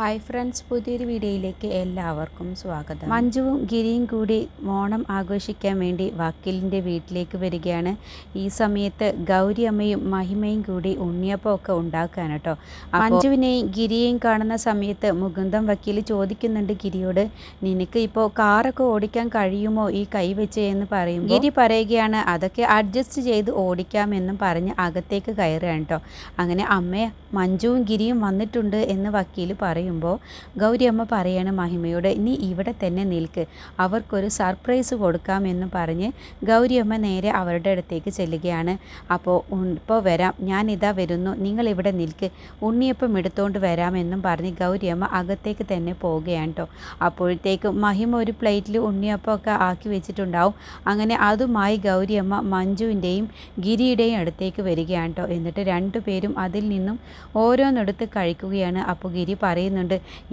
Hi friends പുതിയൊരു വീഡിയോയിലേക്ക് എല്ലാവർക്കും സ്വാഗതം. മഞ്ജുവും ഗിരിയും കൂടി ഓണം ആഘോഷിക്കാൻ വേണ്ടി വക്കീലിന്റെ വീട്ടിലേക്ക് വരികയാണ്. ഈ സമയത്ത് ഗൗരി അമ്മയും മഹിമയും കൂടി ഉണ്ണിയപ്പമൊക്കെ ഉണ്ടാക്കാൻ കേട്ടോ. മഞ്ജുവിനെയും ഗിരിയെയും കാണുന്ന സമയത്ത് മുകുന്ദം വക്കീൽ ചോദിക്കുന്നുണ്ട് ഗിരിയോട് നിനക്ക് ഇപ്പോൾ കാറൊക്കെ ഓടിക്കാൻ കഴിയുമോ ഈ കൈ വെച്ച്? എന്ന് പറയും ഗിരി പറയുകയാണ് അതൊക്കെ അഡ്ജസ്റ്റ് ചെയ്ത് ഓടിക്കാമെന്നും പറഞ്ഞ് അകത്തേക്ക് കയറുകയാണ് കേട്ടോ. അങ്ങനെ അമ്മ മഞ്ജുവും ഗിരിയും വന്നിട്ടുണ്ട് എന്ന് വക്കീൽ പറയുമ്പോൾ ഗൗരിയമ്മ പറയാണ് മഹിമയോട് നീ ഇവിടെ തന്നെ നിൽക്ക്. അവർക്കൊരു സർപ്രൈസ് കൊടുക്കാമെന്ന് പറഞ്ഞ് ഗൗരിയമ്മ നേരെ അവരുടെ അടുത്തേക്ക് ചെല്ലുകയാണ്. അപ്പോൾ ഇപ്പോൾ വരാം. ഞാനിതാ വരുന്നു. നിങ്ങൾ ഇവിടെ നിൽക്ക്. ഉണ്ണിയപ്പം എടുത്തുകൊണ്ട് വരാമെന്നും പറഞ്ഞ് ഗൗരിയമ്മ അകത്തേക്ക് തന്നെ പോവുകയാണ് കേട്ടോ അപ്പോഴത്തേക്കും മഹിമ ഒരു പ്ലേറ്റിൽ ഉണ്ണിയപ്പമൊക്കെ ആക്കി വെച്ചിട്ടുണ്ടാവും. അങ്ങനെ അതുമായി ഗൗരിയമ്മ മഞ്ജുവിന്റെയും ഗിരിയുടെയും അടുത്തേക്ക് വരികയാണ് കേട്ടോ എന്നിട്ട് രണ്ടുപേരും അതിൽ നിന്നും ഓരോന്നെടുത്ത് കഴിക്കുകയാണ്. അപ്പോൾ ഗിരി പറയുന്നുണ്ട്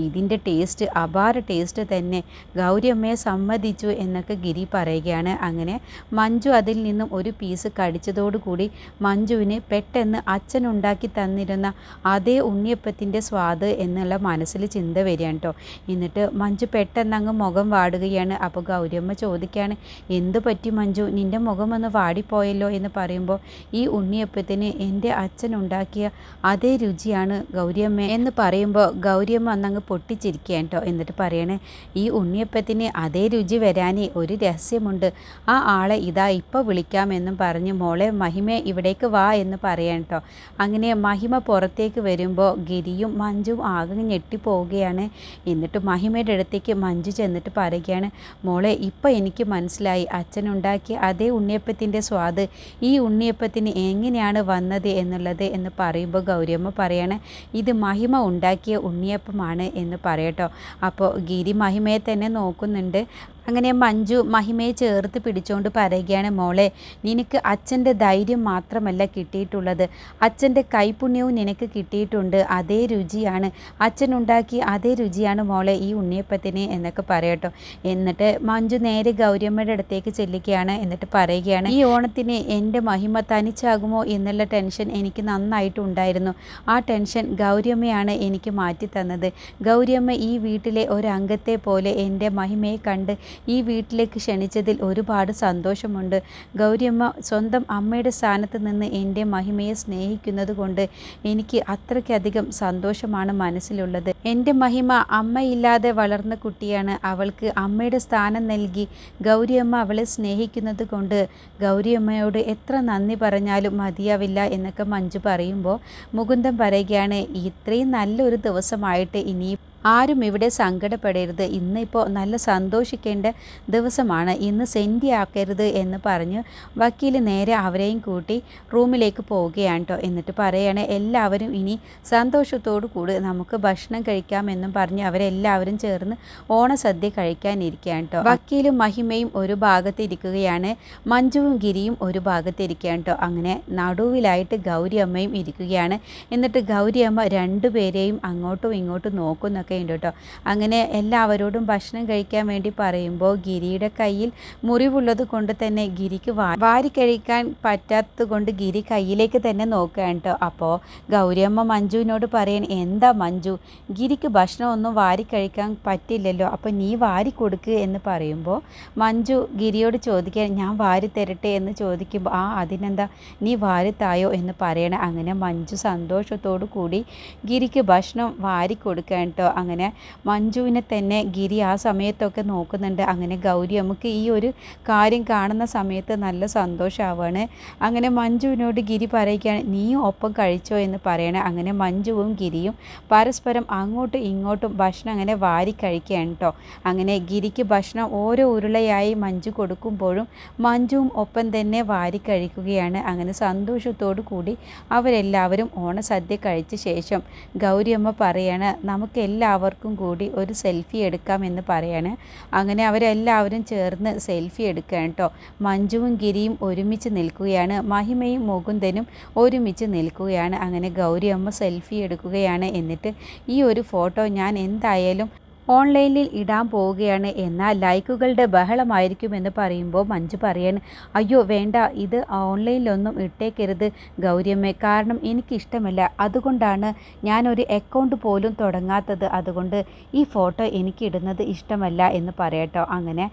ഇതിന്റെ ടേസ്റ്റ് അപാര ടേസ്റ്റ് തന്നെ. ഗൗരിയമ്മയെ സമ്മതിച്ചു എന്നൊക്കെ ഗിരി പറയുകയാണ്. അങ്ങനെ മഞ്ജു അതിൽ നിന്നും ഒരു പീസ് കടിച്ചതോടുകൂടി മഞ്ജുവിന് പെട്ടെന്ന് അച്ഛൻ ഉണ്ടാക്കി തന്നിരുന്ന അതേ ഉണ്ണിയപ്പത്തിന്റെ സ്വാദ് എന്നുള്ള മനസ്സിൽ ചിന്ത വരികയാണ് കേട്ടോ എന്നിട്ട് മഞ്ജു പെട്ടെന്ന് അങ്ങ് മുഖം വാടുകയാണ്. അപ്പോൾ ഗൗരിയമ്മ ചോദിക്കുകയാണ് എന്ത് പറ്റി മഞ്ജു? നിന്റെ മുഖം ഒന്ന് വാടിപ്പോയല്ലോ? എന്ന് പറയുമ്പോൾ ഈ ഉണ്ണിയപ്പത്തിന് എന്റെ അച്ഛൻ ഉണ്ടാക്കിയ അതേ രുചിയാണ് ഗൗരിയമ്മ എന്ന് പറയുമ്പോൾ ഗൗരിയമ്മ അന്നങ്ങ് പൊട്ടിച്ചിരിക്കുകയാണ് കേട്ടോ. എന്നിട്ട് പറയണേ ഈ ഉണ്ണിയപ്പത്തിന് അതേ രുചി വരാനേ ഒരു രഹസ്യമുണ്ട്. ആ ആളെ ഇതാ ഇപ്പോൾ വിളിക്കാമെന്നും പറഞ്ഞ് മോളെ മഹിമ ഇവിടേക്ക് വാ എന്ന് പറയാൻ കേട്ടോ. അങ്ങനെ മഹിമ പുറത്തേക്ക് വരുമ്പോൾ ഗിരിയും മഞ്ജുവും ആകെ ഞെട്ടിപ്പോവുകയാണ്. എന്നിട്ട് മഹിമയുടെ അടുത്തേക്ക് മഞ്ജു ചെന്നിട്ട് പറയുകയാണ് മോളെ ഇപ്പോൾ എനിക്ക് മനസ്സിലായി. അച്ഛനുണ്ടാക്കിയ അതേ ഉണ്ണിയപ്പത്തിന്റെ സ്വാദ് ഈ ഉണ്ണിയപ്പത്തിന് എങ്ങനെയാണ് വന്നത് എന്നുള്ളത് എന്ന് പറയുമ്പോൾ ഗൗരിയമ്മ പറയാണ് ഇത് മഹിമ ഉണ്ടാക്കിയ ഉണ്ണിയപ്പമാണ് എന്ന് പറയട്ടോ. അപ്പോൾ ഗിരി മഹിമയെ തന്നെ നോക്കുന്നുണ്ട്. അങ്ങനെ മഞ്ജു മഹിമയെ ചേർത്ത് പിടിച്ചുകൊണ്ട് പറയുകയാണ് മോളെ നിനക്ക് അച്ഛന്റെ ധൈര്യം മാത്രമല്ല കിട്ടിയിട്ടുള്ളത്. അച്ഛന്റെ കൈപുണ്യവും നിനക്ക് കിട്ടിയിട്ടുണ്ട്. അതേ രുചിയാണ്. അച്ഛൻ ഉണ്ടാക്കി അതേ രുചിയാണ് മോളെ ഈ ഉണ്ണിയപ്പത്തിന് എന്നൊക്കെ പറയട്ടോ. എന്നിട്ട് മഞ്ജു നേരെ ഗൗരിയമ്മയുടെ അടുത്തേക്ക് ചെല്ലുകയാണ്. എന്നിട്ട് പറയുകയാണ് ഈ ഓണത്തിന് എന്റെ മഹിമ തനിച്ചാകുമോ എന്നുള്ള ടെൻഷൻ എനിക്ക് നന്നായിട്ടുണ്ടായിരുന്നു. ആ ടെൻഷൻ ഗൗരിയമ്മയാണ് എനിക്ക് മാറ്റി തന്നത് ഗൗരിയമ്മ ഈ വീട്ടിലെ ഒരംഗത്തെ പോലെ എന്റെ മഹിമയെ കണ്ട് ഈ വീട്ടിലേക്ക് ക്ഷണിച്ചതിൽ ഒരുപാട് സന്തോഷമുണ്ട്. ഗൗരിയമ്മ സ്വന്തം അമ്മയുടെ സ്ഥാനത്ത് നിന്ന് എന്റെ മഹിമയെ സ്നേഹിക്കുന്നത് കൊണ്ട് എനിക്ക് അത്രയ്ക്കധികം സന്തോഷമാണ് മനസ്സിലുള്ളത്. എന്റെ മഹിമ അമ്മയില്ലാതെ വളർന്ന കുട്ടിയാണ്. അവൾക്ക് അമ്മയുടെ സ്ഥാനം നൽകി ഗൗരിയമ്മ അവളെ സ്നേഹിക്കുന്നത് കൊണ്ട് ഗൗരിയമ്മയോട് എത്ര നന്ദി പറഞ്ഞാലും മതിയാവില്ല എന്നൊക്കെ മഞ്ജു പറയുമ്പോൾ മുകുന്ദൻ പറയുകയാണ് ഇത്രയും നല്ലൊരു ദിവസമായിട്ട് ഇനി ആരും ഇവിടെ സങ്കടപ്പെടരുത്. ഇന്നിപ്പോൾ നല്ല സന്തോഷിക്കേണ്ട ദിവസമാണ്. ഇന്ന് സെന്റി ആക്കരുത് എന്ന് പറഞ്ഞ്. വക്കീൽ നേരെ അവരെയും കൂട്ടി റൂമിലേക്ക് പോവുകയാണ് കേട്ടോ എന്നിട്ട് പറയുകയാണ് എല്ലാവരും ഇനി സന്തോഷത്തോടു കൂടി നമുക്ക് ഭക്ഷണം കഴിക്കാമെന്നും പറഞ്ഞ് അവരെല്ലാവരും ചേർന്ന് ഓണസദ്യ കഴിക്കാനിരിക്കുകയാണ് കേട്ടോ വക്കീലും മഹിമയും ഒരു ഭാഗത്തിരിക്കുകയാണ്. മഞ്ജുവും ഗിരിയും ഒരു ഭാഗത്തിരിക്കുകയാണ് കേട്ടോ അങ്ങനെ നടുവിലായിട്ട് ഗൗരിയമ്മയും ഇരിക്കുകയാണ്. എന്നിട്ട് ഗൗരിയമ്മ രണ്ടുപേരെയും അങ്ങോട്ടും ഇങ്ങോട്ടും നോക്കുന്നൊക്കെ ഉണ്ട് കേട്ടോ. അങ്ങനെ എല്ലാവരോടും ഭക്ഷണം കഴിക്കാൻ വേണ്ടി പറയുമ്പോൾ ഗിരിയുടെ കയ്യിൽ മുറിവുള്ളത് കൊണ്ട് തന്നെ ഗിരിക്ക് വാരി കഴിക്കാൻ പറ്റാത്തത് കൊണ്ട് ഗിരി കയ്യിലേക്ക് തന്നെ നോക്കുകയാണ് കേട്ടോ. അപ്പോൾ ഗൗരിയമ്മ മഞ്ജുവിനോട് പറയാൻ എന്താ മഞ്ജു? ഗിരിക്ക് ഭക്ഷണം ഒന്നും വാരി കഴിക്കാൻ പറ്റില്ലല്ലോ. അപ്പോൾ നീ വാരി കൊടുക്ക് എന്ന് പറയുമ്പോൾ മഞ്ജു ഗിരിയോട് ചോദിക്കാൻ ഞാൻ വാരി തരട്ടെ എന്ന് ചോദിക്കുമ്പോൾ ആ അതിനെന്താ? നീ വാരി തായോ എന്ന് പറയണേ. അങ്ങനെ മഞ്ജു സന്തോഷത്തോടു കൂടി ഗിരിക്ക് ഭക്ഷണം വാരി കൊടുക്കാൻ കേട്ടോ. അങ്ങനെ മഞ്ജുവിനെ തന്നെ ഗിരി ആ സമയത്തൊക്കെ നോക്കുന്നുണ്ട്. അങ്ങനെ ഗൗരി നമുക്ക് ഈ ഒരു കാര്യം കാണുന്ന സമയത്ത് നല്ല സന്തോഷമാവാണ് അങ്ങനെ മഞ്ജുവിനോട് ഗിരി പറയുകയാണ് നീ ഒപ്പം കഴിച്ചോ എന്ന് പറയണേ. അങ്ങനെ മഞ്ജുവും ഗിരിയും പരസ്പരം അങ്ങോട്ടും ഇങ്ങോട്ടും ഭക്ഷണം അങ്ങനെ വാരി കഴിക്കുകയാണ് കേട്ടോ അങ്ങനെ ഗിരിക്ക് ഭക്ഷണം ഓരോ ഉരുളയായി മഞ്ജു കൊടുക്കുമ്പോഴും മഞ്ജുവും ഒപ്പം തന്നെ വാരി കഴിക്കുകയാണ്. അങ്ങനെ സന്തോഷത്തോടു കൂടി അവരെല്ലാവരും ഓണസദ്യ കഴിച്ച ശേഷം ഗൗരിയമ്മ പറയാണ് നമുക്ക് എല്ലാവർക്കും കൂടി ഒരു സെൽഫി എടുക്കാമെന്ന് പറയാണ്. അങ്ങനെ അവരെല്ലാവരും ചേർന്ന് സെൽഫി എടുക്കുകയാണ് കേട്ടോ മഞ്ജുവും ഗിരിയും ഒരുമിച്ച് നിൽക്കുകയാണ്. മഹിമയും മുകുന്ദനും ഒരുമിച്ച് നിൽക്കുകയാണ്. അങ്ങനെ ഗൗരിയമ്മ സെൽഫി എടുക്കുകയാണ്. എന്നിട്ട് ഈ ഒരു ഫോട്ടോ ഞാൻ എന്തായാലും ഓൺലൈനിൽ ഇടാൻ പോവുകയാണ്. എന്നാൽ ലൈക്കുകളുടെ ബഹളമായിരിക്കുമെന്ന് പറയുമ്പോൾ മഞ്ജു പറയാണ് അയ്യോ വേണ്ട ഇത് ഓൺലൈനിലൊന്നും ഇട്ടേക്കരുത് ഗൗരിയമ്മേ. കാരണം എനിക്കിഷ്ടമല്ല. അതുകൊണ്ടാണ് ഞാനൊരു അക്കൗണ്ട് പോലും തുടങ്ങാത്തത്. അതുകൊണ്ട് ഈ ഫോട്ടോ എനിക്ക് ഇടുന്നത് ഇഷ്ടമല്ല എന്ന് പറയട്ടോ. അങ്ങനെ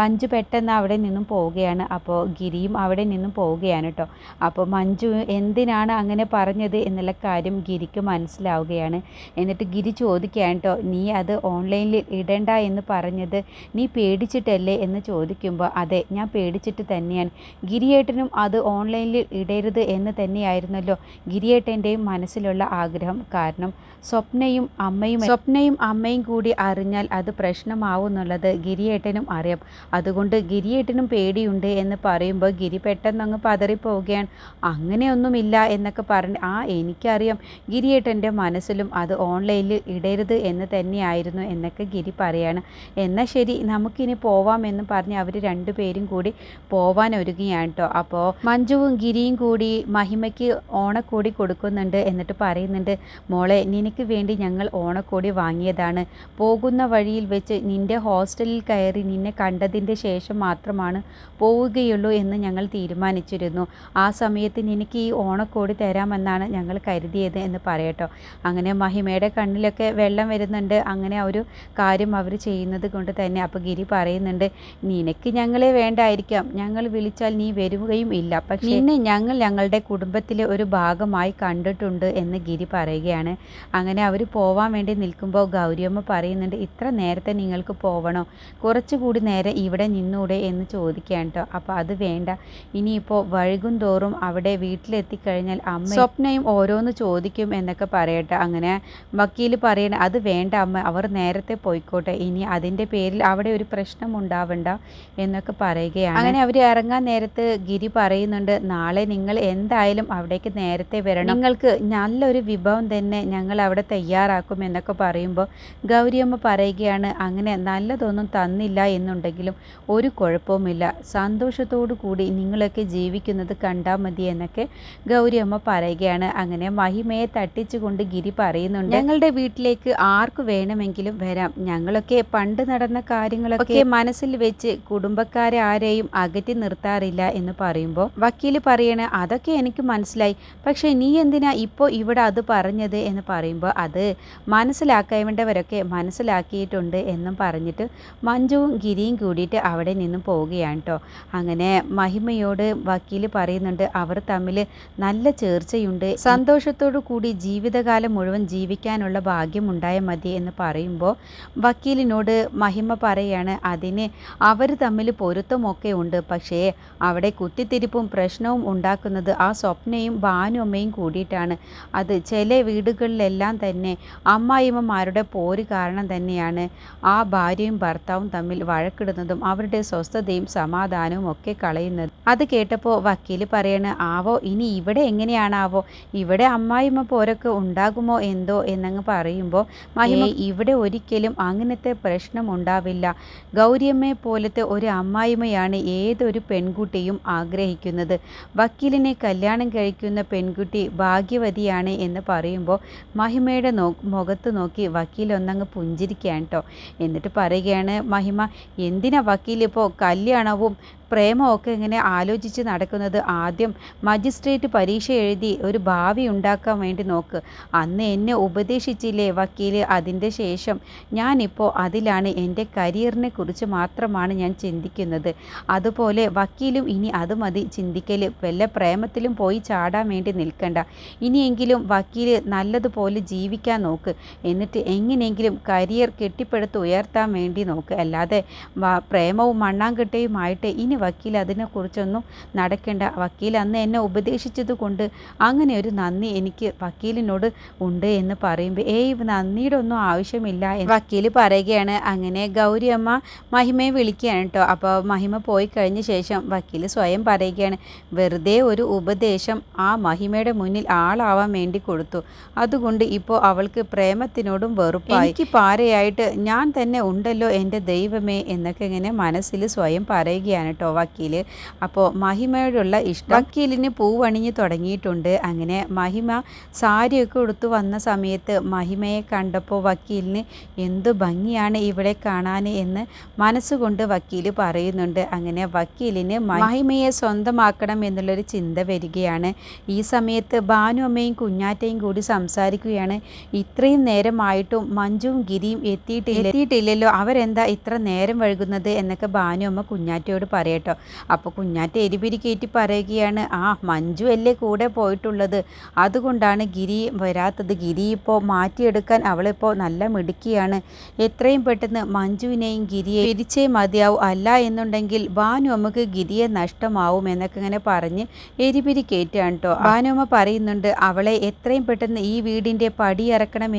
മഞ്ജു പെട്ടെന്ന് അവിടെ നിന്നും പോവുകയാണ്. അപ്പോൾ ഗിരിയും അവിടെ നിന്നും പോവുകയാണ് കേട്ടോ അപ്പോൾ മഞ്ജു എന്തിനാണ് അങ്ങനെ പറഞ്ഞത് എന്നുള്ള കാര്യം ഗിരിക്ക് മനസ്സിലാവുകയാണ്. എന്നിട്ട് ഗിരി ചോദിക്കുകയാണ് കേട്ടോ നീ അത് ഓൺലൈനിൽ ഇടേണ്ട എന്ന് പറഞ്ഞത് നീ പേടിച്ചിട്ടല്ലേ എന്ന് ചോദിക്കുമ്പോൾ അതെ ഞാൻ പേടിച്ചിട്ട് തന്നെയാണ്. ഗിരിയേട്ടനും അത് ഓൺലൈനിൽ ഇടരുത് എന്ന് തന്നെയായിരുന്നല്ലോ ഗിരിയേട്ടന്റെയും മനസ്സിലുള്ള ആഗ്രഹം. കാരണം സ്വപ്നയും അമ്മയും സ്വപ്നയും അമ്മയും കൂടി അറിഞ്ഞാൽ അത് പ്രശ്നമാവുന്നുള്ളത് ഗിരിയേട്ടനും അറിയാം. അതുകൊണ്ട് ഗിരിയേട്ടനും പേടിയുണ്ട് എന്ന് പറയുമ്പോൾ ഗിരി പെട്ടെന്ന് അങ്ങ് പതറിപ്പോവുകയാണ്. അങ്ങനെയൊന്നുമില്ല എന്നൊക്കെ പറഞ്ഞ് ആ എനിക്കറിയാം. ഗിരിയേട്ടന്റെ മനസ്സിലും അത് ഓൺലൈനിൽ ഇടരുത് എന്ന് തന്നെയായിരുന്നു എന്നൊക്കെ ഗിരി പറയാണ്. എന്നാൽ ശരി നമുക്കിനി പോവാമെന്ന് പറഞ്ഞ് അവർ രണ്ടുപേരും കൂടി പോവാൻ ഒരുങ്ങിയാണ് കേട്ടോ അപ്പോൾ മഞ്ജുവും ഗിരിയും കൂടി മഹിമയ്ക്ക് ഓണക്കോടി കൊടുക്കുന്നുണ്ട് എന്നിട്ട് പറയുന്നുണ്ട് മോളെ നിനക്ക് വേണ്ടി ഞങ്ങൾ ഓണക്കോടി വാങ്ങിയതാണ്. പോകുന്ന വഴിയിൽ വെച്ച് നിന്റെ ഹോസ്റ്റലിൽ കയറി നിന്നെ കണ്ടതിന്റെ ശേഷം മാത്രമാണ് പോവുകയുള്ളൂ എന്ന് ഞങ്ങൾ തീരുമാനിച്ചിരുന്നു. ആ സമയത്ത് നിനക്ക് ഈ ഓണക്കോടി തരാമെന്നാണ് ഞങ്ങൾ കരുതിയത് എന്ന് പറയട്ടോ. അങ്ങനെ മഹിമയുടെ കണ്ണിലൊക്കെ വെള്ളം വരുന്നുണ്ട്. അങ്ങനെ ഒരു കാര്യം അവർ ചെയ്യുന്നത് കൊണ്ട് തന്നെ അപ്പോൾ ഗിരി പറയുന്നുണ്ട് നിനക്ക് ഞങ്ങളെ വേണ്ടായിരിക്കാം. ഞങ്ങൾ വിളിച്ചാൽ നീ വരികയും ഇല്ല. പക്ഷേ നിന്നെ ഞങ്ങൾ ഞങ്ങളുടെ കുടുംബത്തിലെ ഒരു ഭാഗമായി കണ്ടിട്ടുണ്ട് എന്ന് ഗിരി പറയുകയാണ്. അങ്ങനെ അവർ പോവാൻ വേണ്ടി നിൽക്കുമ്പോൾ ഗൗരിയമ്മ പറയുന്നുണ്ട് ഇത്ര നേരത്തെ നിങ്ങൾക്ക് പോവണോ? കുറച്ചുകൂടി നേരം ഇവിടെ നിന്നൂടെ എന്ന് ചോദിക്കുകയാണ് കേട്ടോ അപ്പോൾ അത് വേണ്ട. ഇനിയിപ്പോൾ വഴുകും തോറും അവിടെ വീട്ടിലെത്തിക്കഴിഞ്ഞാൽ അമ്മ സ്വപ്നയും ഓരോന്ന് ചോദിക്കും എന്നൊക്കെ പറയട്ടെ. അങ്ങനെ വക്കീൽ പറയണ അത് വേണ്ട അമ്മ. അവർ നേരത്തെ പോയിക്കോട്ടെ. ഇനി അതിന്റെ പേരിൽ അവിടെ ഒരു പ്രശ്നം ഉണ്ടാവണ്ട എന്നൊക്കെ പറയുകയാണ്. അങ്ങനെ അവർ ഇറങ്ങാൻ നേരത്ത് ഗിരി പറയുന്നുണ്ട് നാളെ നിങ്ങൾ എന്തായാലും അവിടേക്ക് നേരത്തെ വരണം. നിങ്ങൾക്ക് നല്ലൊരു വിഭവം തന്നെ ഞങ്ങൾ അവിടെ തയ്യാറാക്കും എന്നൊക്കെ പറയുമ്പോൾ ഗൗരിയമ്മ പറയുകയാണ് അങ്ങനെ നല്ലതൊന്നും തന്നില്ല എന്നുണ്ടെങ്കിലും ഒരു കുഴപ്പവുമില്ല. സന്തോഷത്തോടു കൂടി നിങ്ങളൊക്കെ ജീവിക്കുന്നത് കണ്ടാൽ മതി എന്നൊക്കെ ഗൗരിയമ്മ പറയുകയാണ്. അങ്ങനെ മഹിമയെ തട്ടിച്ചുകൊണ്ട് ഗിരി പറയുന്നുണ്ട് ഞങ്ങളുടെ വീട്ടിലേക്ക് ആർക്ക് വേണമെങ്കിലും വരാം. ഞങ്ങളൊക്കെ പണ്ട് നടന്ന കാര്യങ്ങളൊക്കെ മനസ്സിൽ വെച്ച് കുടുംബക്കാരെ ആരെയും അകറ്റി നിർത്താറില്ല എന്ന് പറയുമ്പോൾ വക്കീൽ പറയണ അതൊക്കെ എനിക്ക് മനസ്സിലായി. പക്ഷേ നീ എന്തിനാ ഇപ്പോൾ ഇവിടെ അത് പറഞ്ഞത് എന്ന് പറയുമ്പോൾ അത് മനസ്സിലാക്കേണ്ടവരൊക്കെ മനസ്സിലാക്കിയിട്ടുണ്ട് എന്നും പറഞ്ഞിട്ട് മഞ്ജുവും ഗിരിയും കൂടിയിട്ട് അവിടെ നിന്നും പോവുകയാണ് കേട്ടോ അങ്ങനെ മഹിമയോട് വക്കീൽ പറയുന്നുണ്ട് അവർ തമ്മിൽ നല്ല ചേർച്ചയുണ്ട്. സന്തോഷത്തോടു കൂടി ജീവിതകാലം മുഴുവൻ ജീവിക്കാനുള്ള ഭാഗ്യം ഉണ്ടായാൽ മതി എന്ന് പറയുമ്പോൾ വക്കീലിനോട് മഹിമ പറയാണ് അതിന് അവർ തമ്മിൽ പൊരുത്തമൊക്കെ ഉണ്ട്. പക്ഷേ അവിടെ കുത്തിത്തിരിപ്പും പ്രശ്നവും ഉണ്ടാക്കുന്നത് ആ സ്വപ്നയും ഭാനുമ്മയും കൂടിയിട്ടാണ്. അത് ചില വീടുകളിലെല്ലാം തന്നെ അമ്മായിമ്മമാരുടെ പോര് കാരണം തന്നെയാണ്. ആ ഭാര്യയും ഭർത്താവും തമ്മിൽ വഴക്കിടുന്നതും അവരുടെ സ്വസ്ഥതയും സമാധാനവും ഒക്കെ കളയുന്നത്. അത് കേട്ടപ്പോൾ വക്കീൽ പറയാണ് ആവോ ഇനി ഇവിടെ എങ്ങനെയാണാവോ? ഇവിടെ അമ്മായിമ്മ പോരൊക്കെ ഉണ്ടാകുമോ എന്തോ? എന്നങ്ങ് പറയുമ്പോൾ മഹിമ ഇവിടെ ഒരിക്കലും അങ്ങനത്തെ പ്രശ്നം ഉണ്ടാവില്ല ഗൗരിയമ്മയെ പോലത്തെ ഒരു അമ്മായിമ്മയാണ് ഏതൊരു പെൺകുട്ടിയും ആഗ്രഹിക്കുന്നത്. വക്കീലിനെ കല്യാണം കഴിക്കുന്ന പെൺകുട്ടി ഭാഗ്യവതിയാണ് എന്ന് പറയുമ്പോൾ മഹിമയുടെ നോ മുഖത്ത് നോക്കി വക്കീൽ ഒന്നങ്ങ് പുഞ്ചിരിക്കുകയാണ് കേട്ടോ എന്നിട്ട് പറയുകയാണ് മഹിമ എന്തിനാ വക്കീലിപ്പോൾ കല്യാണവും പ്രേമമൊക്കെ ഇങ്ങനെ ആലോചിച്ച് നടക്കുന്നത് ആദ്യം മജിസ്ട്രേറ്റ് പരീക്ഷ എഴുതി ഒരു ഭാവി ഉണ്ടാക്കാൻ വേണ്ടി നോക്ക്. അന്ന് എന്നെ ഉപദേശിച്ചില്ലേ വക്കീൽ? അതിന്റെ ശേഷം ഞാനിപ്പോൾ അതിലാണ് എന്റെ കരിയറിനെ കുറിച്ച് മാത്രമാണ് ഞാൻ ചിന്തിക്കുന്നത്. അതുപോലെ വക്കീലും ഇനി അത് മതി ചിന്തിക്കൽ വല്ല പ്രേമത്തിലും പോയി ചാടാൻ വേണ്ടി നിൽക്കണ്ട. ഇനിയെങ്കിലും വക്കീൽ നല്ലതുപോലെ ജീവിക്കാൻ നോക്ക്. എന്നിട്ട് എങ്ങനെയെങ്കിലും കരിയർ കെട്ടിപ്പടുത്ത് ഉയർത്താൻ വേണ്ടി നോക്ക്. അല്ലാതെ പ്രേമവും മണ്ണാങ്കട്ടയുമായിട്ട് ഇനി വക്കീൽ അതിനെക്കുറിച്ചൊന്നും നടക്കേണ്ട. വക്കീൽ അന്ന് എന്നെ ഉപദേശിച്ചത് കൊണ്ട് അങ്ങനെ ഒരു നന്ദി എനിക്ക് വക്കീലിനോട് ഉണ്ട് എന്ന് പറയുമ്പോൾ ഏയ് നന്ദിയുടെ ഒന്നും ആവശ്യമില്ല എന്ന് വക്കീൽ പറയുകയാണ്. അങ്ങനെ ഗൗരി അമ്മ മഹിമയെ വിളിക്കുകയാണ് കേട്ടോ അപ്പോൾ മഹിമ പോയി കഴിഞ്ഞ ശേഷം വക്കീൽ സ്വയം പറയുകയാണ് വെറുതെ ഒരു ഉപദേശം ആ മഹിമയുടെ മുന്നിൽ ആളാവാൻ വേണ്ടി കൊടുത്തു. അതുകൊണ്ട് ഇപ്പോൾ അവൾക്ക് പ്രേമത്തിനോടും വെറുപ്പായി. എനിക്ക് പാരയായിട്ട് ഞാൻ തന്നെ ഉണ്ടല്ലോ എന്റെ ദൈവമേ എന്നൊക്കെ ഇങ്ങനെ മനസ്സിൽ സ്വയം പറയുകയാണ് കേട്ടോ വക്കീൽ അപ്പോൾ മഹിമയോടുള്ള ഇഷ്ടം. വക്കീലിന് പൂവണിഞ്ഞ് തുടങ്ങിയിട്ടുണ്ട്. അങ്ങനെ മഹിമ സാരിയൊക്കെ ഉടുത്തു വന്ന സമയത്ത് മഹിമയെ കണ്ടപ്പോൾ വക്കീലിന് എന്തു ഭംഗിയാണ് ഇവിടെ കാണാൻ എന്ന് മനസ്സുകൊണ്ട് വക്കീൽ പറയുന്നുണ്ട്. അങ്ങനെ വക്കീലിന് മഹിമയെ സ്വന്തമാക്കണം എന്നുള്ളൊരു ചിന്ത വരികയാണ്. ഈ സമയത്ത് ഭാനു അമ്മയും കുഞ്ഞാറ്റയും കൂടി സംസാരിക്കുകയാണ്. ഇത്രയും നേരമായിട്ടും മഞ്ജുവും ഗിരിയും എത്തിയിട്ടില്ല എത്തിയിട്ടില്ലല്ലോ. അവരെന്താ ഇത്ര നേരം വഴുകുന്നത് എന്നൊക്കെ ഭാനു അമ്മ കുഞ്ഞാറ്റയോട് പറയട്ടോ. അപ്പോൾ കുഞ്ഞാറ്റ എരിപിരി കയറ്റി പറയുകയാണ് ആ മഞ്ജു അല്ലേ കൂടെ പോയിട്ടുള്ളത്? അതുകൊണ്ടാണ് ഗിരി വരാത്തത്. ഗിരി ഇപ്പോൾ മാറ്റിയെടുക്കാൻ അവളിപ്പോൾ നല്ല മിടുക്കിയാണ്. എത്രയും പെട്ടെന്ന് മഞ്ജുവിനെയും ഗിരിയെ പിരിച്ചേ മതിയാവും. അല്ല എന്നുണ്ടെങ്കിൽ ഭാനു അമ്മയ്ക്ക് ഗിരിയെ നഷ്ടമാവും എന്നൊക്കെ ഇങ്ങനെ പറഞ്ഞ് എരിപിരി കയറ്റാണ് കേട്ടോ. ഭാനുമ്മ പറയുന്നുണ്ട് അവളെ എത്രയും പെട്ടെന്ന് ഈ വീടിന്റെ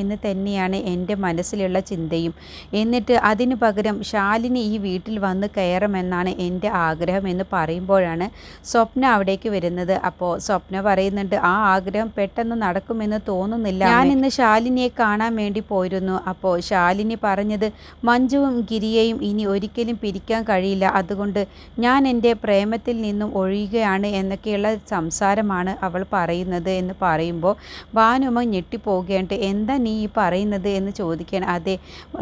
എന്ന് തന്നെയാണ് എന്റെ മനസ്സിലുള്ള ചിന്തയും. എന്നിട്ട് അതിനു പകരം ശാലിനി ഈ വീട്ടിൽ വന്ന് കയറുമെന്നാണ് എന്റെ ആഗ്രഹം. എന്ന് പറയുമ്പോഴാണ് സ്വപ്ന അവിടേക്ക് വരുന്നത്. അപ്പോൾ സ്വപ്ന പറയുന്നുണ്ട് ആ ആഗ്രഹം പെട്ടെന്ന് നടക്കുമെന്ന് തോന്നുന്നില്ല ഞാൻ ഇന്ന് ശാലിനിയെ കാണാൻ വേണ്ടി പോയിരുന്നു. അപ്പോൾ ശാലിനി പറഞ്ഞത് മഞ്ജുവും ഗിരിയെയും ഇനി ഒരിക്കലും പിരിക്കാൻ കഴിയില്ല. അതുകൊണ്ട് ഞാൻ എന്റെ പ്രേമത്തിൽ നിന്നും ഒഴിയുകയാണ് എന്നൊക്കെയുള്ള സംസാരമാണ് അവൾ പറയുന്നത് എന്ന് പറയുമ്പോൾ ഭാനുമ ഞെട്ടിപ്പോവുകയായിട്ട് എന്താ നീ ഈ പറയുന്നത്? എന്ന് ചോദിക്കാൻ അതെ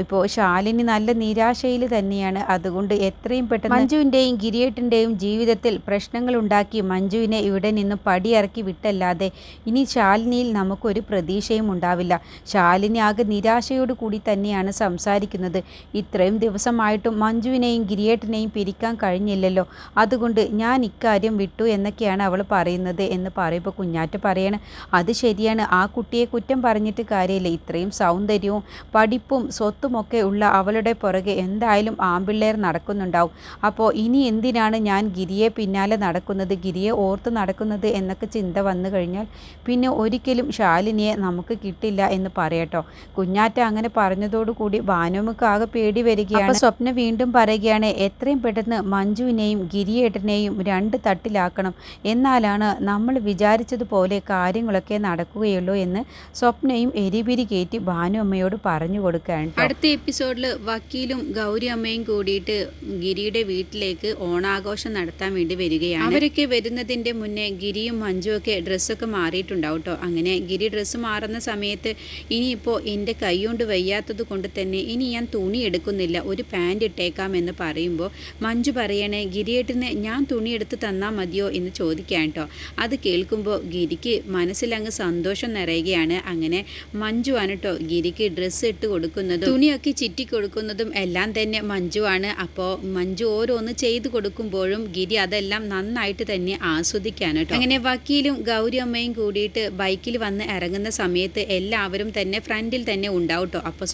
ഇപ്പോൾ ശാലിനി നല്ല നിരാശയിൽ തന്നെയാണ്. അതുകൊണ്ട് എത്രയും പെട്ടെന്ന് മഞ്ജുവിന്റെയും ഗിരിയേട്ടിന്റെയും ജീവിതത്തിൽ പ്രശ്നങ്ങളുണ്ടാക്കി മഞ്ജുവിനെ ഇവിടെ നിന്ന് പടിയിറക്കി വിട്ടല്ലാതെ ഇനി ശാലിനിയിൽ നമുക്കൊരു പ്രതീക്ഷയും ഉണ്ടാവില്ല. ശാലിനി ആകെ നിരാശയോടു കൂടി തന്നെയാണ് സംസാരിക്കുന്നത്. ഇത്രയും ദിവസമായിട്ടും മഞ്ജുവിനെയും ഗിരിയേട്ടിനെയും പിരിക്കാൻ കഴിഞ്ഞില്ലല്ലോ. അതുകൊണ്ട് ഞാൻ ഇക്കാര്യം വിട്ടു എന്നൊക്കെയാണ് അവൾ പറയുന്നത് എന്ന് പറയുമ്പോൾ കുഞ്ഞാറ്റ പറയാണ് അത് ശരിയാണ്. ആ കുട്ടിയെ കുറ്റം പറഞ്ഞിട്ട് കാര്യമില്ല. ഇത്രയും സൗന്ദര്യവും പഠിപ്പും സ്വത്തുമൊക്കെ ഉള്ള അവളുടെ പുറകെ എന്തായാലും ആമ്പിള്ളേർ നടക്കുന്നുണ്ടാവും. അപ്പോൾ ഇനി എന്തിനാണ് ഞാൻ ഗിരിയെ പിന്നാലെ നടക്കുന്നത്? ഗിരിയെ ഓർത്ത് നടക്കുന്നത് എന്നൊക്കെ ചിന്ത വന്നു കഴിഞ്ഞാൽ പിന്നെ ഒരിക്കലും ശാലിനിയെ നമുക്ക് കിട്ടില്ല എന്ന് പറയട്ടോ. കുഞ്ഞാറ്റ അങ്ങനെ പറഞ്ഞതോടുകൂടി ഭാനുമുക്ക് ആകെ പേടി വരികയാണ്. സ്വപ്ന വീണ്ടും പറയുകയാണ് എത്രയും പെട്ടെന്ന് മഞ്ജുവിനെയും ഗിരിയേട്ടനെയും രണ്ട് തട്ടിലാക്കണം. എന്നാലാണ് നമ്മൾ വിചാരിച്ചതുപോലെ കാര്യങ്ങളൊക്കെ നടക്കുകയുള്ളൂ എന്ന് സ്വപ്നയും എരിപിരി കയറ്റി ഭാനു അമ്മയോട് പറഞ്ഞു കൊടുക്കുകയാണ് അടുത്ത എപ്പിസോഡിൽ വക്കീലും ഗൗരി അമ്മയും കൂടിയിട്ട് ഗിരിയുടെ വീട്ടിലേക്ക് ഓണാഘോഷം നടത്താൻ വേണ്ടി വരികയാണ്. അവരൊക്കെ വരുന്നതിന്റെ മുന്നേ ഗിരിയും മഞ്ജു ഒക്കെ ഡ്രസ്സൊക്കെ മാറിയിട്ടുണ്ടാവും കേട്ടോ അങ്ങനെ ഗിരി ഡ്രസ്സ് മാറുന്ന സമയത്ത് ഇനിയിപ്പോൾ എന്റെ കൈ കൊണ്ട് വയ്യാത്തത് കൊണ്ട് തന്നെ ഇനി ഞാൻ തുണി എടുക്കുന്നില്ല ഒരു പാന്റ് ഇട്ടേക്കാം എന്ന് പറയുമ്പോൾ മഞ്ജു പറയണേ ഗിരിയേട്ടിന് ഞാൻ തുണി എടുത്ത് തന്നാൽ മതിയോ? എന്ന് ചോദിക്കാൻ കേട്ടോ അത് കേൾക്കുമ്പോൾ ഗിരിക്ക് മനസ്സിലങ്ങ് സന്തോഷം നിറയുകയാണ്. അങ്ങനെ മഞ്ജുവാണ് കേട്ടോ ഗിരിക്ക് ഡ്രസ്സ് ഇട്ട് കൊടുക്കുന്നതും തുണിയൊക്കെ ചിറ്റി കൊടുക്കുന്നതും എല്ലാം തന്നെ മഞ്ജുവാണ് അപ്പോൾ മഞ്ജു ഓരോന്ന് ചെയ്തു കൊടുക്കുമ്പോഴും ഗിരി അതെല്ലാം നന്നായിട്ട് തന്നെ ആസ്വദിക്കാൻ അങ്ങനെ വക്കീലും ഗൗരി അമ്മയും കൂടിയിട്ട് ബൈക്കിൽ വന്ന് ഇറങ്ങുന്ന സമയത്ത് എല്ലാവരും തന്നെ ഫ്രണ്ടിൽ തന്നെ ഉണ്ടാവും കേട്ടോ. അപ്പോൾ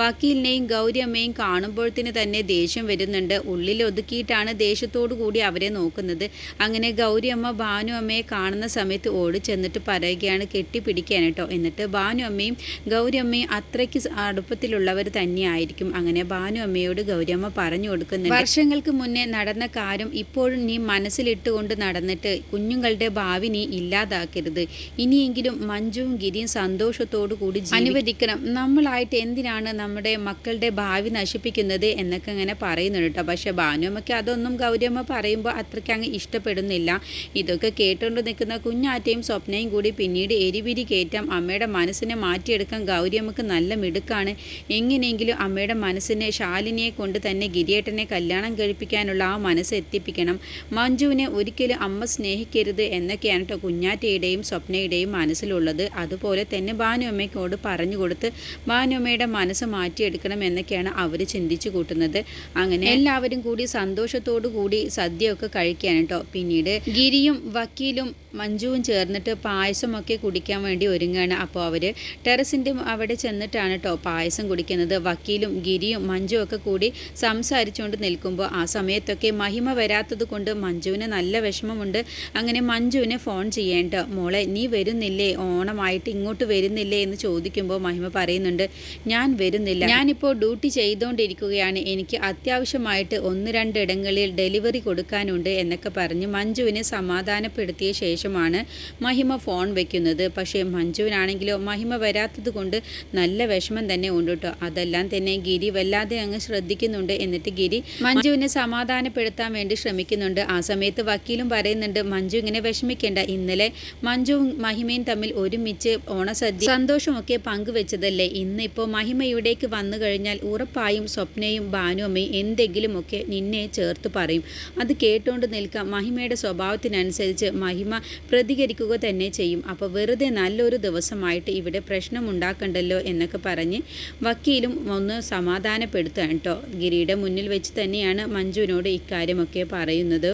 വക്കീലിനെയും ഗൗരി അമ്മയും കാണുമ്പോഴത്തിന് തന്നെ ദേഷ്യം വരുന്നുണ്ട്. ഉള്ളിൽ ഒതുക്കിയിട്ടാണ് ദേഷ്യത്തോടു കൂടി അവരെ നോക്കുന്നത്. അങ്ങനെ ഗൗരി അമ്മ ഭാനു അമ്മയെ കാണുന്ന സമയത്ത് ഓടി ചെന്നിട്ട് പറയുകയാണ് കെട്ടിപ്പിടിക്കാൻ കേട്ടോ. എന്നിട്ട് ഭാനു അമ്മയും ഗൗരി അമ്മയും അത്രയ്ക്ക് അടുപ്പത്തിലുള്ളവർ തന്നെയായിരിക്കും. അങ്ങനെ ഭാനു അമ്മയോട് ഗൗരി അമ്മ പറഞ്ഞു കൊടുക്കുന്നുണ്ട്. വർഷങ്ങൾക്ക് മുന്നേ നടന്ന കാര്യം ഇപ്പോഴും നീ മനസ്സിലിട്ടുകൊണ്ട് നടന്നിട്ട് കുഞ്ഞുങ്ങളുടെ ഭാവി നീ ഇല്ലാതാക്കരുത്. ഇനിയെങ്കിലും മഞ്ജുവും ഗിരിയും സന്തോഷത്തോടു കൂടി അനുവദിക്കണം. നമ്മളായിട്ട് എന്തിനാണ് നമ്മുടെ മക്കളുടെ ഭാവി നശിപ്പിക്കുന്നത് എന്നൊക്കെ ഇങ്ങനെ പറയുന്നുണ്ട് കേട്ടോ. പക്ഷെ ഭാനുമ്മയ്ക്ക് അതൊന്നും ഗൗരിയമ്മ പറയുമ്പോൾ അത്രയ്ക്ക് അങ്ങ് ഇഷ്ടപ്പെടുന്നില്ല. ഇതൊക്കെ കേട്ടുകൊണ്ട് നിൽക്കുന്ന കുഞ്ഞാറ്റയും സ്വപ്നയും കൂടി പിന്നീട് എരിവിരി കയറ്റാം. അമ്മയുടെ മനസ്സിനെ മാറ്റിയെടുക്കാൻ ഗൗരിയമ്മക്ക് നല്ല മിടുക്കാണ്. എങ്ങനെയെങ്കിലും അമ്മയുടെ മനസ്സിനെ ശാലിനിയെ കൊണ്ട് തന്നെ ഗിരിയേട്ടനെ കല്യാണം കഴിപ്പിക്കാനുള്ള ആ മനസ്സ് എത്തിപ്പിക്കണം. മഞ്ജുവിനെ ഒരിക്കലും അമ്മ സ്നേഹിക്കരുത് എന്നൊക്കെയാണ് കേട്ടോ കുഞ്ഞാറ്റയുടെയും സ്വപ്നയുടെയും മനസ്സിലുള്ളത്. അതുപോലെ തന്നെ ഭാനുഅമ്മയ്ക്കോട് പറഞ്ഞു കൊടുത്ത് ഭാനുഅമ്മയുടെ മനസ്സ് മാറ്റിയെടുക്കണം എന്നൊക്കെയാണ് അവർ ചിന്തിച്ചു കൂട്ടുന്നത്. അങ്ങനെ എല്ലാവരും കൂടി സന്തോഷത്തോടു കൂടി സദ്യയൊക്കെ കഴിക്കാൻ കേട്ടോ പിന്നീട് ഗിരിയും വക്കീലും മഞ്ജുവും ചേർന്നിട്ട് പായസമൊക്കെ കുടിക്കാൻ വേണ്ടി ഒരുങ്ങുകയാണ് അപ്പോൾ അവർ ടെറസിന്റെ അവിടെ ചെന്നിട്ടാണ് കേട്ടോ പായസം കുടിക്കുന്നത്. വക്കീലും ഗിരിയും മഞ്ജുവും ഒക്കെ കൂടി സംസാരിച്ചുകൊണ്ട് നിൽക്കുമ്പോൾ ആ സമയത്തൊക്കെ മഹിമ വരാത്തത് കൊണ്ട് മഞ്ജുവിന് നല്ല വിഷമമുണ്ട്. അങ്ങനെ മഞ്ജുവിനെ ഫോൺ ചെയ്യേണ്ട മോളെ നീ വരുന്നില്ലേ? ഓണമായിട്ട് ഇങ്ങോട്ട് വരുന്നില്ലേ? എന്ന് ചോദിക്കുമ്പോൾ മഹിമ പറയുന്നുണ്ട്. ഞാൻ വരുന്നില്ല. ഞാനിപ്പോൾ ഡ്യൂട്ടി ചെയ്തുകൊണ്ടിരിക്കുകയാണ് എനിക്ക് അത്യാവശ്യമായിട്ട് ഒന്ന് രണ്ട് ഇടങ്ങളിൽ ഡെലിവറി കൊടുക്കാനുണ്ട് എന്നൊക്കെ പറഞ്ഞ് മഞ്ജുവിനെ സമാധാനപ്പെടുത്തിയ ശേഷം ശേഷമാണ് മഹിമ ഫോൺ വെക്കുന്നത്. പക്ഷേ മഞ്ജുവിനാണെങ്കിലോ മഹിമ വരാത്തത് കൊണ്ട് നല്ല വിഷമം തന്നെ ഉണ്ട് കേട്ടോ. അതെല്ലാം തന്നെ ഗിരി വല്ലാതെ അങ്ങ് ശ്രദ്ധിക്കുന്നുണ്ട് എന്നിട്ട് ഗിരി മഞ്ജുവിനെ സമാധാനപ്പെടുത്താൻ വേണ്ടി ശ്രമിക്കുന്നുണ്ട്. ആ സമയത്ത് വക്കീലും പറയുന്നുണ്ട് മഞ്ജു ഇങ്ങനെ വിഷമിക്കേണ്ട. ഇന്നലെ മഞ്ജുവും മഹിമയും തമ്മിൽ ഒരുമിച്ച് ഓണസദ്യ സന്തോഷമൊക്കെ പങ്കുവെച്ചതല്ലേ? ഇന്നിപ്പോൾ മഹിമ ഇവിടേക്ക് വന്നു കഴിഞ്ഞാൽ ഉറപ്പായും സ്വപ്നയും ഭാനുവമ്മയും എന്തെങ്കിലുമൊക്കെ നിന്നെ ചേർത്ത് പറയും. അത് കേട്ടുകൊണ്ട് നിൽക്കാം. മഹിമയുടെ സ്വഭാവത്തിനനുസരിച്ച് മഹിമ പ്രതികരിക്കുക തന്നെ ചെയ്യും. അപ്പോൾ വെറുതെ നല്ലൊരു ദിവസമായിട്ട് ഇവിടെ പ്രശ്നമുണ്ടാക്കണ്ടല്ലോ എന്നൊക്കെ പറഞ്ഞ് വക്കീലും ഒന്ന് സമാധാനപ്പെടുത്തുകയാണ് കേട്ടോ. ഗിരിയുടെ മുന്നിൽ വെച്ച് തന്നെയാണ് മഞ്ജുവിനോട് ഇക്കാര്യമൊക്കെ പറയുന്നത്.